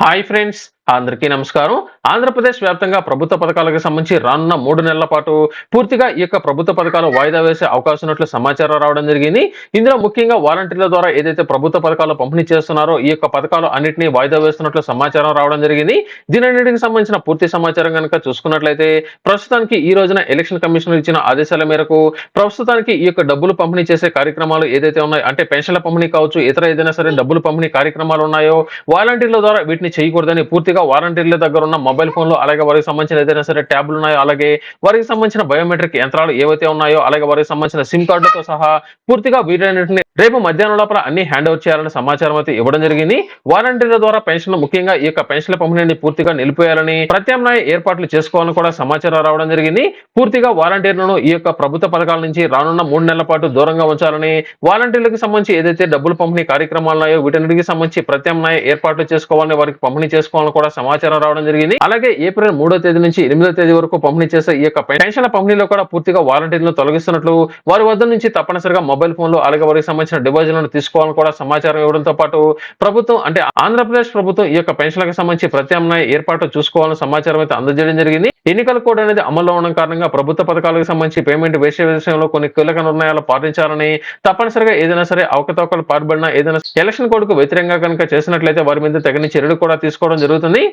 Hi friends అందరికీ నమస్కారం. ఆంధ్రప్రదేశ్ వ్యాప్తంగా ప్రభుత్వ పథకాలకు సంబంధించి రానున్న మూడు నెలల పాటు పూర్తిగా ఈ యొక్క ప్రభుత్వ పథకాలు వాయిదా వేసే అవకాశం ఉన్నట్లు సమాచారం రావడం జరిగింది. ఇందులో ముఖ్యంగా వాలంటీర్ల ద్వారా ఏదైతే ప్రభుత్వ పథకాలు పంపిణీ చేస్తున్నారో ఈ యొక్క పథకాలు అన్నింటినీ వాయిదా వేస్తున్నట్లు సమాచారం రావడం జరిగింది. దీనన్నిటికి సంబంధించిన పూర్తి సమాచారం కనుక చూసుకున్నట్లయితే ప్రస్తుతానికి ఈ రోజున ఎలక్షన్ కమిషన్ ఇచ్చిన ఆదేశాల మేరకు ప్రస్తుతానికి ఈ యొక్క డబ్బులు పంపిణీ చేసే కార్యక్రమాలు ఏదైతే ఉన్నాయో అంటే పెన్షన్ల పంపిణీ కావచ్చు ఇతర ఏదైనా సరే డబ్బులు పంపిణీ కార్యక్రమాలు ఉన్నాయో వాలంటీర్ల ద్వారా వీటిని చేయకూడదని పూర్తిగా వారంటీర్ల దగ్గర ఉన్న మొబైల్ ఫోన్లు అలాగే వారికి సంబంధించిన ఏదైనా సరే ట్యాబ్లు ఉన్నాయో అలాగే వారికి సంబంధించిన బయోమెట్రిక్ యంత్రాలు ఏవైతే ఉన్నాయో అలాగే వారికి సంబంధించిన సిమ్ కార్డులతో సహా పూర్తిగా వీటన్నిటిని రేపు మధ్యాహ్నం లోపల అన్ని హ్యాండ్ ఓవర్ చేయాలని సమాచారం అయితే ఇవ్వడం జరిగింది. వాలంటీర్ల ద్వారా పెన్షన్ ముఖ్యంగా ఈ యొక్క పెన్షన్ల పంపిణీని పూర్తిగా నిలిపేయాలని ప్రత్యామ్నాయ ఏర్పాట్లు చేసుకోవాలని కూడా సమాచారం రావడం జరిగింది. పూర్తిగా వాలంటీర్లను ఈ యొక్క ప్రభుత్వ పథకాల నుంచి రానున్న మూడు నెలల పాటు దూరంగా ఉంచాలని వాలంటీర్లకు సంబంధించి ఏదైతే డబ్బులు పంపిణీ కార్యక్రమాలు ఉన్నాయో వీటన్నిటికి సంబంధించి ప్రత్యామ్నాయ ఏర్పాట్లు చేసుకోవాలని వారికి పంపిణీ చేసుకోవాలని కూడా సమాచారం రావడం జరిగింది. అలాగే ఏప్రిల్ మూడో తేదీ నుంచి ఎనిమిదో తేదీ వరకు పంపిణీ చేసే ఈ యొక్క పెన్షన్ల పంపిణీలో కూడా పూర్తిగా వాలంటీర్లను తొలగిస్తున్నట్లు వారి వద్ద నుంచి తప్పనిసరిగా మొబైల్ ఫోన్లు అలాగే వారికి సంబంధించిన డిపాజిట్లను తీసుకోవాలని కూడా సమాచారం ఇవ్వడంతో పాటు ప్రభుత్వం అంటే ఆంధ్రప్రదేశ్ ప్రభుత్వం ఈ యొక్క పెన్షన్లకు సంబంధించి ప్రత్యామ్నాయ ఏర్పాటు చూసుకోవాలని సమాచారం అయితే అందజేయడం జరిగింది. ఎన్నికల కోడ్ అనేది అమల్లో ఉండడం కారణంగా ప్రభుత్వ పథకాలకు సంబంధించి పేమెంట్ వేసే విషయంలో కొన్ని కీలక నిర్ణయాలు పాటించాలని తప్పనిసరిగా ఏదైనా సరే అవకతవకలు పాల్పడినా ఏదైనా ఎలక్షన్ కోడ్కు వ్యతిరేకంగా కనుక చేసినట్లయితే వారి మీద తగిన చర్యలు కూడా తీసుకోవడం జరుగుతుంది.